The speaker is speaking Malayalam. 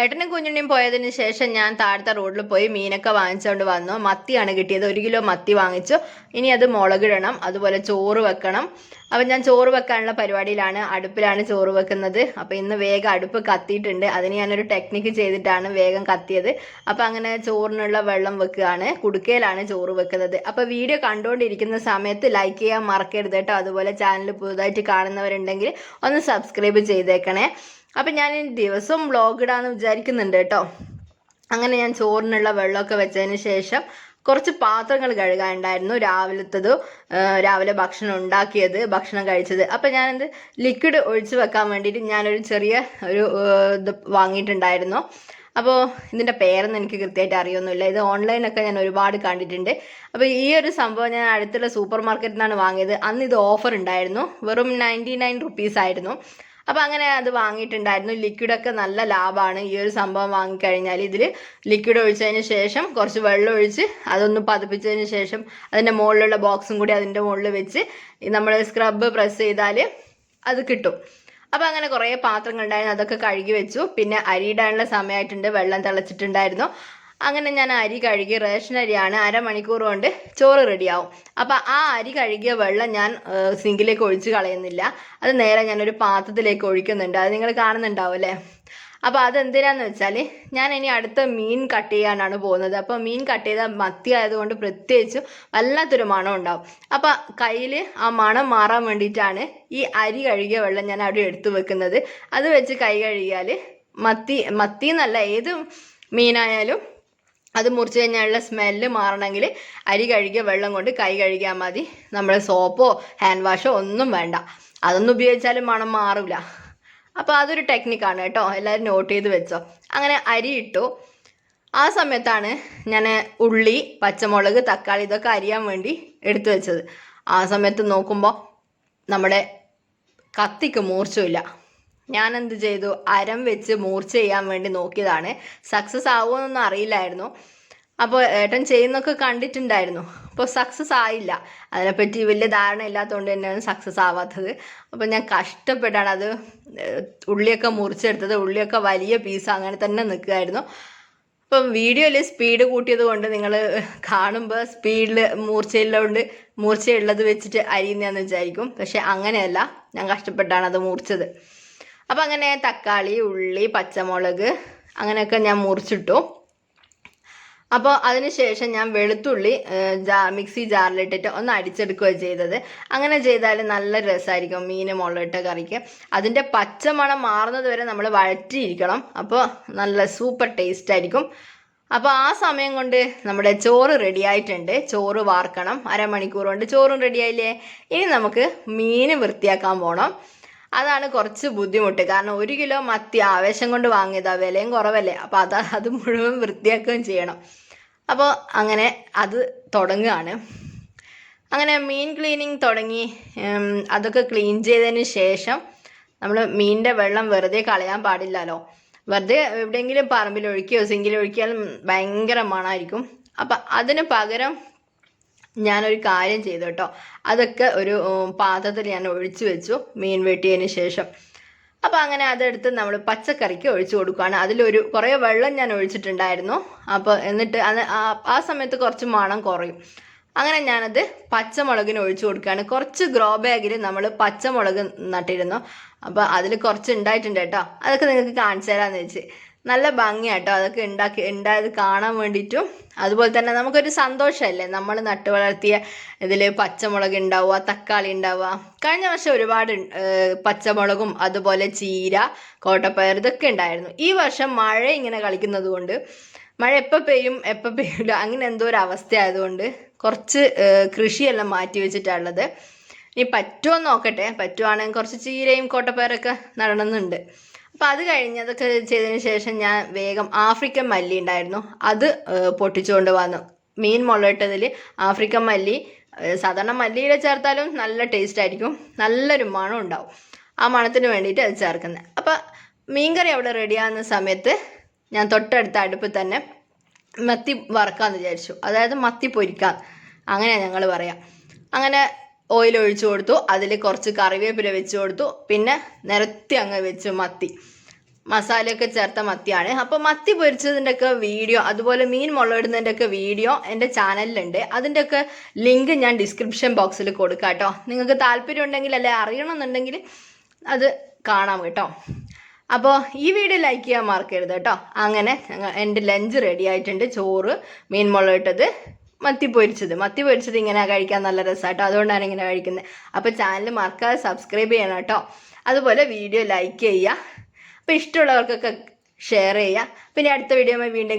ഏട്ടനും കുഞ്ഞുണ്ണിയും പോയതിന് ശേഷം ഞാൻ താഴത്തെ റോഡിൽ പോയി മീനൊക്കെ വാങ്ങിച്ചുകൊണ്ട് വന്നു. മത്തിയാണ് കിട്ടിയത്. ഒരു കിലോ മത്തി വാങ്ങിച്ചു. ഇനി അത് മുളകിടണം. അതുപോലെ ചോറ് വെക്കണം. അപ്പം ഞാൻ ചോറ് വെക്കാനുള്ള പരിപാടിയിലാണ് അടുപ്പിലാണ് ചോറ് വെക്കുന്നത്. അപ്പം ഇന്ന് വേഗം അടുപ്പ് കത്തിയിട്ടുണ്ട്. അതിന് ഞാനൊരു ടെക്നിക്ക് ചെയ്തിട്ടാണ് വേഗം കത്തിയത്. അപ്പം അങ്ങനെ ചോറിനുള്ള വെള്ളം വെക്കുകയാണ്. കുടുക്കയിലാണ് ചോറ് വെക്കുന്നത്. അപ്പം വീഡിയോ കണ്ടുകൊണ്ടിരിക്കുന്ന സമയത്ത് ലൈക്ക് ചെയ്യാൻ മറക്കരുത് കേട്ടോ. അതുപോലെ ചാനൽ പുതുതായിട്ട് കാണുന്നവരുണ്ടെങ്കിൽ ഒന്ന് സബ്സ്ക്രൈബ് ചെയ്തേക്കണേ. അപ്പം ഞാൻ ദിവസവും വ്ളോഗ് ഇടാന്ന് വിചാരിക്കുന്നുണ്ട് കേട്ടോ. അങ്ങനെ ഞാൻ ചോറിനുള്ള വെള്ളമൊക്കെ വെച്ചതിന് ശേഷം കുറച്ച് പാത്രങ്ങൾ കഴുകാനുണ്ടായിരുന്നു രാവിലത്തത് രാവിലെ ഭക്ഷണം ഉണ്ടാക്കിയത് ഭക്ഷണം കഴിച്ചത്. അപ്പം ഞാനെന്ത് ലിക്വിഡ് ഒഴിച്ച് വെക്കാൻ വേണ്ടിയിട്ട് ഞാനൊരു ചെറിയ ഒരു ഇത് വാങ്ങിയിട്ടുണ്ടായിരുന്നു. അപ്പോൾ ഇതിന്റെ പേരൊന്നും എനിക്ക് കൃത്യമായിട്ട് അറിയൊന്നുമില്ല. ഇത് ഓൺലൈനൊക്കെ ഞാൻ ഒരുപാട് കണ്ടിട്ടുണ്ട്. അപ്പോൾ ഈ ഒരു സംഭവം ഞാൻ അടുത്തുള്ള സൂപ്പർ മാർക്കറ്റിൽ നിന്നാണ് വാങ്ങിയത്. അന്ന് ഇത് ഓഫർ ഉണ്ടായിരുന്നു. വെറും നയന്റി നയൻ റുപ്പീസ് ആയിരുന്നു. അപ്പോൾ അങ്ങനെ അത് വാങ്ങിയിട്ടുണ്ടായിരുന്നു. ലിക്വിഡൊക്കെ നല്ല ലാഭമാണ് ഈ ഒരു സംഭവം വാങ്ങിക്കഴിഞ്ഞാൽ ഇതിൽ ലിക്വിഡ് ഒഴിച്ചതിന് ശേഷം കുറച്ച് വെള്ളം ഒഴിച്ച് അതൊന്ന് പതിപ്പിച്ചതിന് ശേഷം അതിന്റെ മുകളിലുള്ള ബോക്സും കൂടി അതിന്റെ മുകളിൽ വെച്ച് നമ്മൾ സ്ക്രബ് പ്രസ് ചെയ്താൽ അത് കിട്ടും. അപ്പോൾ അങ്ങനെ കുറേ പാത്രങ്ങൾ ഉണ്ടായിരുന്നു അതൊക്കെ കഴുകി വെച്ചു. പിന്നെ അരിയിടാനുള്ള സമയമായിട്ടുണ്ട്. വെള്ളം തിളച്ചിട്ടുണ്ടായിരുന്നു. അങ്ങനെ ഞാൻ അരി കഴുകി റേഷൻ അരിയാണ് അരമണിക്കൂർ കൊണ്ട് ചോറ് റെഡിയാവും. അപ്പോൾ ആ അരി കഴുകിയ വെള്ളം ഞാൻ സിങ്കിലേക്ക് ഒഴിച്ച് കളയുന്നില്ല. അത് നേരെ ഞാനൊരു പാത്രത്തിലേക്ക് ഒഴിക്കുന്നുണ്ട്. അത് നിങ്ങൾ കാണുന്നുണ്ടാവും അല്ലേ അപ്പോൾ അതെന്തിനാന്ന് വെച്ചാൽ ഞാൻ ഇനി അടുത്ത മീൻ കട്ട് ചെയ്യാനാണ് പോകുന്നത്. അപ്പോൾ മീൻ കട്ട് ചെയ്ത മത്തി ആയതുകൊണ്ട് പ്രത്യേകിച്ചും വല്ലാത്തൊരു മണം ഉണ്ടാവും. അപ്പോൾ കയ്യിൽ ആ മണം മാറാൻ വേണ്ടിയിട്ടാണ് ഈ അരി കഴുകിയ വെള്ളം ഞാൻ അവിടെ എടുത്തു വെക്കുന്നത്. അത് വെച്ച് കൈ കഴുകിയാൽ മത്തി മത്തി എന്നല്ല ഏത് മീനായാലും അത് മുറിച്ച് കഴിഞ്ഞാലുള്ള സ്മെല്ല് മാറണമെങ്കിൽ അരി കഴുകിയ വെള്ളം കൊണ്ട് കൈ കഴുകിയാൽ മതി. നമ്മൾ സോപ്പോ ഹാൻഡ് വാഷോ ഒന്നും വേണ്ട. അതൊന്നും ഉപയോഗിച്ചാലും മണം മാറില്ല അപ്പോൾ അതൊരു ടെക്നിക്കാണ് കേട്ടോ. എല്ലാവരും നോട്ട് ചെയ്ത് വെച്ചോ. അങ്ങനെ അരി ഇട്ടു. ആ സമയത്താണ് ഞാൻ ഉള്ളി പച്ചമുളക് തക്കാളി ഇതൊക്കെ അരിയാൻ വേണ്ടി എടുത്തു വെച്ചത്. ആ സമയത്ത് നോക്കുമ്പോൾ നമ്മുടെ കത്തിക്ക് മൂർച്ചയില്ല. ഞാൻ എന്ത് ചെയ്തു? അരം വെച്ച് മൂർച്ച ചെയ്യാൻ വേണ്ടി നോക്കിയതാണ്. സക്സസ് ആവുമെന്നൊന്നും അറിയില്ലായിരുന്നു. അപ്പോൾ ഏട്ടൻ ചെയ്യുന്നൊക്കെ കണ്ടിട്ടുണ്ടായിരുന്നു. അപ്പോൾ സക്സസ് ആയില്ല. അതിനെപ്പറ്റി വലിയ ധാരണ ഇല്ലാത്തതുകൊണ്ട് തന്നെയാണ് സക്സസ് ആവാത്തത്. അപ്പോൾ ഞാൻ കഷ്ടപ്പെട്ടാണ് അത് ഉള്ളിയൊക്കെ മുറിച്ചെടുത്തത്. ഉള്ളിയൊക്കെ വലിയ പീസ് അങ്ങനെ തന്നെ നിൽക്കുമായിരുന്നു അപ്പം വീഡിയോയിൽ സ്പീഡ് കൂട്ടിയത് കൊണ്ട് നിങ്ങൾ കാണുമ്പോൾ സ്പീഡിൽ മൂർച്ചയുള്ളതുകൊണ്ട് മൂർച്ചയുള്ളത് വെച്ചിട്ട് അരിയുന്നതെന്ന് വിചാരിക്കും. പക്ഷെ അങ്ങനെയല്ല. ഞാൻ കഷ്ടപ്പെട്ടാണ് അത് മുറിച്ചത്. അപ്പം അങ്ങനെ തക്കാളി ഉള്ളി പച്ചമുളക് അങ്ങനെയൊക്കെ ഞാൻ മുറിച്ചിട്ടു. അപ്പോൾ അതിനുശേഷം ഞാൻ വെളുത്തുള്ളി മിക്സി ജാറിലിട്ടിട്ട് ഒന്ന് അടിച്ചെടുക്കുക ചെയ്തത്. അങ്ങനെ ചെയ്താൽ നല്ല രസമായിരിക്കും മീൻ മുളകിട്ട കറിക്ക്. അതിന്റെ പച്ചമണം മാറുന്നത് വരെ നമ്മൾ വഴറ്റിയിരിക്കണം. അപ്പോൾ നല്ല സൂപ്പർ ടേസ്റ്റ് ആയിരിക്കും. അപ്പോൾ ആ സമയം കൊണ്ട് നമ്മുടെ ചോറ് റെഡി ആയിട്ടുണ്ട്. ചോറ് വാർക്കണം. അരമണിക്കൂർ കൊണ്ട് ചോറും റെഡി ആയില്ലേ? ഇനി നമുക്ക് മീൻ വൃത്തിയാക്കാൻ പോകണം അതാണ് കുറച്ച് ബുദ്ധിമുട്ട്. കാരണം ഒരു കിലോ മത്തി ആവേശം കൊണ്ട് വാങ്ങിയതാ വിലയും കുറവല്ലേ? അപ്പോൾ അത് അത് മുഴുവൻ വൃത്തിയാക്കുകയും ചെയ്യണം. അപ്പോൾ അങ്ങനെ അത് തുടങ്ങുകയാണ്. അങ്ങനെ മീൻ ക്ലീനിങ് തുടങ്ങി. അതൊക്കെ ക്ലീൻ ചെയ്തതിന് ശേഷം നമ്മൾ മീനിന്റെ വെള്ളം വെറുതെ കളയാൻ പാടില്ലല്ലോ. വെറുതെ എവിടെയെങ്കിലും പറമ്പിൽ ഒഴിക്കുകയോ സിങ്കിൽ ഒഴിക്കിയാലും ഭയങ്കര മണമായിരിക്കും അപ്പം അതിന് പകരം ഞാനൊരു കാര്യം ചെയ്തു കേട്ടോ. അതൊക്കെ ഒരു പാത്രത്തിൽ ഞാൻ ഒഴിച്ചു വെച്ചു മീൻ വെട്ടിയതിന് ശേഷം. അപ്പോൾ അങ്ങനെ അതെടുത്ത് നമ്മൾ പച്ചക്കറിക്ക് ഒഴിച്ചു കൊടുക്കുകയാണ് അതിലൊരു കുറേ വെള്ളം ഞാൻ ഒഴിച്ചിട്ടുണ്ടായിരുന്നു. അപ്പോൾ എന്നിട്ട് ആ സമയത്ത് കുറച്ച് മണം കുറയും. അങ്ങനെ ഞാനത് പച്ചമുളകിന് ഒഴിച്ചു കൊടുക്കുകയാണ്. കുറച്ച് ഗ്രോ ബാഗിൽ നമ്മൾ പച്ചമുളക് നട്ടിരുന്നു. അപ്പോൾ അതിൽ കുറച്ച് ഉണ്ടായിട്ടുണ്ട് കേട്ടോ. അതൊക്കെ നിങ്ങൾക്ക് കാണിച്ചു തരാമെന്ന് വെച്ച്. നല്ല ഭംഗിയാട്ടോ അതൊക്കെ ഉണ്ടാക്കി ഉണ്ടായത് കാണാൻ വേണ്ടിയിട്ടും. അതുപോലെ തന്നെ നമുക്കൊരു സന്തോഷമല്ലേ നമ്മൾ നട്ടു വളർത്തിയ ഇതിൽ പച്ചമുളക് ഉണ്ടാവുക തക്കാളി ഉണ്ടാവുക. കഴിഞ്ഞ വർഷം ഒരുപാട് പച്ചമുളകും അതുപോലെ ചീര കോട്ടപ്പയർ ഇതൊക്കെ ഉണ്ടായിരുന്നു. ഈ വർഷം മഴ ഇങ്ങനെ കളിക്കുന്നത് കൊണ്ട് മഴ എപ്പോൾ പെയ്യും എപ്പോൾ പെയ്യില്ല അങ്ങനെ എന്തോ ഒരു അവസ്ഥ ആയതുകൊണ്ട് കുറച്ച് കൃഷിയെല്ലാം മാറ്റി വെച്ചിട്ടുള്ളത് ഇനി പറ്റുമോ നോക്കട്ടെ. പറ്റുവാണെങ്കിൽ കുറച്ച് ചീരയും കോട്ടപ്പയറൊക്കെ നടണമെന്നുണ്ട് അപ്പോൾ അത് കഴിഞ്ഞ് അതൊക്കെ ചെയ്തതിന് ശേഷം ഞാൻ വേഗം ആഫ്രിക്കൻ മല്ലി ഉണ്ടായിരുന്നു. അത് പൊട്ടിച്ചുകൊണ്ട് വന്നു. മീൻ മുളയിട്ടതിൽ ആഫ്രിക്കൻ മല്ലി സാധാരണ മല്ലിയില ചേർത്താലും നല്ല ടേസ്റ്റ് ആയിരിക്കും. നല്ലൊരു മണം ഉണ്ടാവും. ആ മണത്തിന് വേണ്ടിയിട്ട് അത് ചേർക്കുന്നത് അപ്പോൾ മീൻകറി അവിടെ റെഡിയാകുന്ന സമയത്ത് ഞാൻ തൊട്ടടുത്ത അടുപ്പിൽ തന്നെ മത്തി വറക്കാന്ന് വിചാരിച്ചു. അതായത് മത്തി പൊരിക്കാം. അങ്ങനെയാണ് ഞങ്ങൾ പറയാം. അങ്ങനെ ഓയിൽ ഒഴിച്ചു കൊടുത്തു. അതിൽ കുറച്ച് കറിവേപ്പില വെച്ച് കൊടുത്തു. പിന്നെ നിരത്തി അങ്ങ് വെച്ചു മത്തി. മസാലയൊക്കെ ചേർത്ത മത്തിയാണ്. അപ്പോൾ മത്തി പൊരിച്ചതിന്റെ ഒക്കെ വീഡിയോ അതുപോലെ മീൻ മുളയിടുന്നതിന്റെ ഒക്കെ വീഡിയോ എന്റെ ചാനലിലുണ്ട്. അതിന്റെ ഒക്കെ ലിങ്ക് ഞാൻ ഡിസ്ക്രിപ്ഷൻ ബോക്സിൽ കൊടുക്കാം കേട്ടോ. നിങ്ങൾക്ക് താല്പര്യം ഉണ്ടെങ്കിൽ അല്ലെ അറിയണമെന്നുണ്ടെങ്കിൽ അത് കാണാം കേട്ടോ. അപ്പോൾ ഈ വീഡിയോ ലൈക്ക് ചെയ്യാൻ മറക്കരുത് കേട്ടോ. അങ്ങനെ എന്റെ ലഞ്ച് റെഡി ആയിട്ടുണ്ട്. ചോറ് മീൻ മുളകിട്ടത് മത്തി പൊരിച്ചത്. മത്തി പൊരിച്ചത് ഇങ്ങനെ കഴിക്കാൻ നല്ല രസമാട്ടോ അതുകൊണ്ടാണ് ഇങ്ങനെ കഴിക്കുന്നത് അപ്പോൾ ചാനൽ മറക്കാതെ സബ്സ്ക്രൈബ് ചെയ്യണം കേട്ടോ അതുപോലെ വീഡിയോ ലൈക്ക് ചെയ്യുക. അപ്പോൾ ഇഷ്ടമുള്ളവർക്കൊക്കെ ഷെയർ ചെയ്യുക. പിന്നെ അടുത്ത വീഡിയോ വീണ്ടും